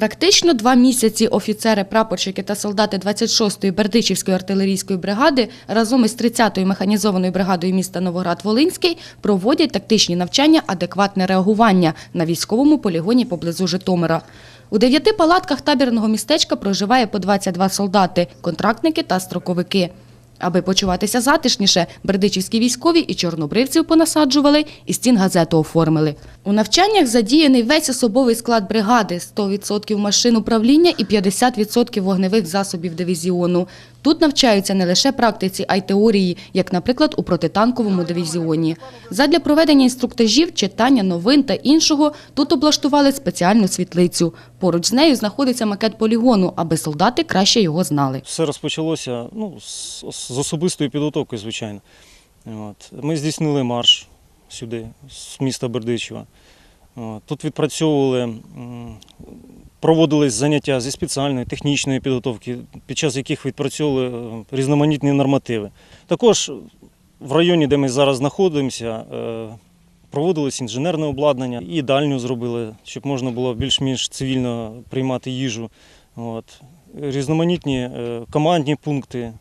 Практично два місяці офіцери, прапорщики та солдати 26-ї Бердичівської артилерійської бригади разом із 30-ю механізованою бригадою міста Новоград-Волинський проводять тактичні навчання адекватне реагування на військовому полігоні поблизу Житомира. У дев'яти палатках табірного містечка проживає по 22 солдати, контрактники та строковики. Аби почуватися затишніше, бердичівські військові і чорнобривців понасаджували, і стін газету оформили. У навчаннях задіяний весь особовий склад бригади, 100% машин управління і 50% вогневих засобів дивізіону. Тут навчаються не лише практиці, а й теорії, як, наприклад, у протитанковому дивізіоні. Задля проведення інструктажів, читання новин та іншого тут облаштували спеціальну світлицю. Поруч з нею знаходиться макет полігону, аби солдати краще його знали. Все розпочалося ну, з, особистої підготовки, звичайно. От. Ми здійснили марш сюди, з міста Бердичева. Тут відпрацьовували, проводились заняття зі спеціальної технічної підготовки, під час яких відпрацьовували е, різноманітні нормативи. Також в районі, де ми зараз знаходимося, е, проводилось інженерне обладнання і дальню зробили, щоб можна було більш-менш цивільно приймати їжу. От. Різноманітні е, командні пункти.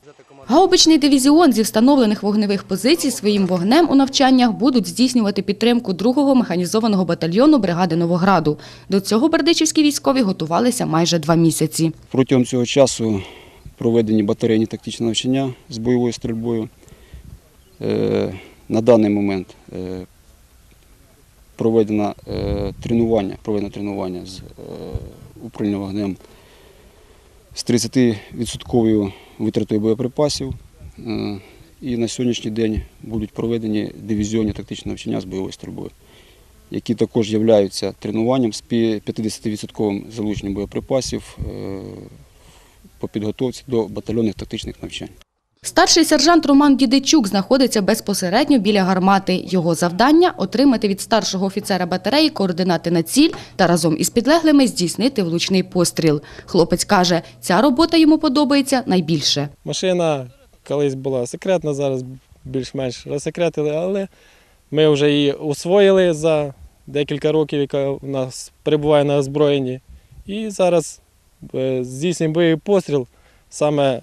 Гаубичний дивізіон зі встановлених вогневих позицій своїм вогнем у навчаннях будуть здійснювати підтримку 2-го механізованого батальйону бригади Новограду. До цього бердичівські військові готувалися майже два місяці. Протягом цього часу проведені батарейні тактичні навчання з бойовою стрільбою. Е, На даний момент е, проведено е, тренування, проведено тренування з е, управління вогнем з 30% витратою боєприпасів. Е, І на сьогоднішній день будуть проведені дивізіонні тактичні навчання з бойовою стрільбою, які також являються тренуванням з 50% залученням боєприпасів по підготовці до батальйонних тактичних навчань. Старший сержант Роман Дідичук знаходиться безпосередньо біля гармати. Його завдання – отримати від старшого офіцера батареї координати на ціль та разом із підлеглими здійснити влучний постріл. Хлопець каже, ця робота йому подобається найбільше. Машина колись була секретна, зараз більш-менш розсекретили, але ми вже її освоїли за декілька років, яка у нас перебуває на озброєнні. І зараз е, здійснюємо бойовий постріл. Саме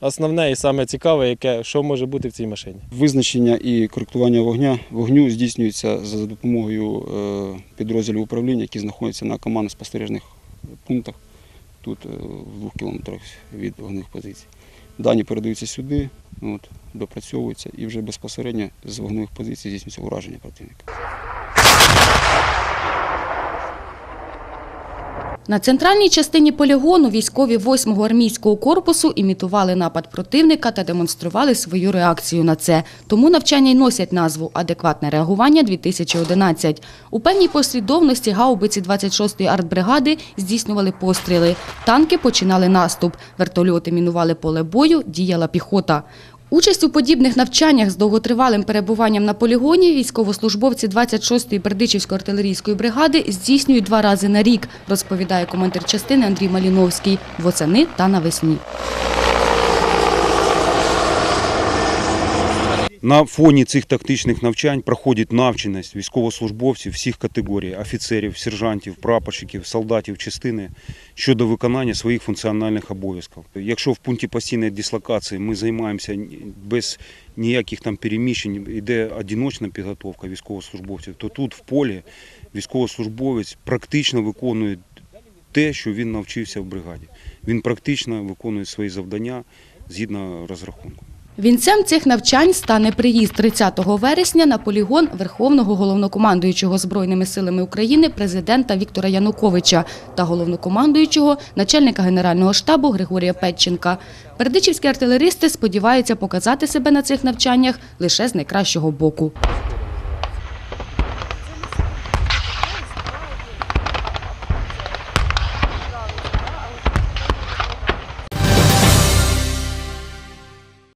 основне і саме цікаве, яке, що може бути в цій машині. Визначення і коректування вогня, вогню здійснюється за допомогою е, підрозділів управління, які знаходяться на командно-спостережних пунктах, тут е, в двох кілометрах від вогневих позицій. Дані передаються сюди, от, допрацьовуються і вже безпосередньо з вогневих позицій здійснюється ураження противника. На центральній частині полігону військові 8-го армійського корпусу імітували напад противника та демонстрували свою реакцію на це. Тому навчання й носять назву «Адекватне реагування 2011». У певній послідовності гаубиці 26-ї артбригади здійснювали постріли. Танки починали наступ. Вертольоти мінували поле бою, діяла піхота. Участь у подібних навчаннях з довготривалим перебуванням на полігоні військовослужбовці 26-ї Бердичівської артилерійської бригади здійснюють два рази на рік, розповідає командир частини Андрій Маліновський, восени та навесні. На фоні цих тактичних навчань проходить навченість військовослужбовців всіх категорій офіцерів, сержантів, прапорщиків, солдатів частини щодо виконання своїх функціональних обов'язків. Якщо в пункті постійної дислокації ми займаємося без ніяких там переміщень, йде одиночна підготовка військовослужбовців, то тут в полі військовослужбовець практично виконує те, що він навчився в бригаді. Він практично виконує свої завдання згідно розрахунку. Вінцем цих навчань стане приїзд 30 вересня на полігон Верховного головнокомандуючого Збройними силами України президента Віктора Януковича та головнокомандуючого начальника Генерального штабу Григорія Петченка. Бердичівські артилеристи сподіваються показати себе на цих навчаннях лише з найкращого боку.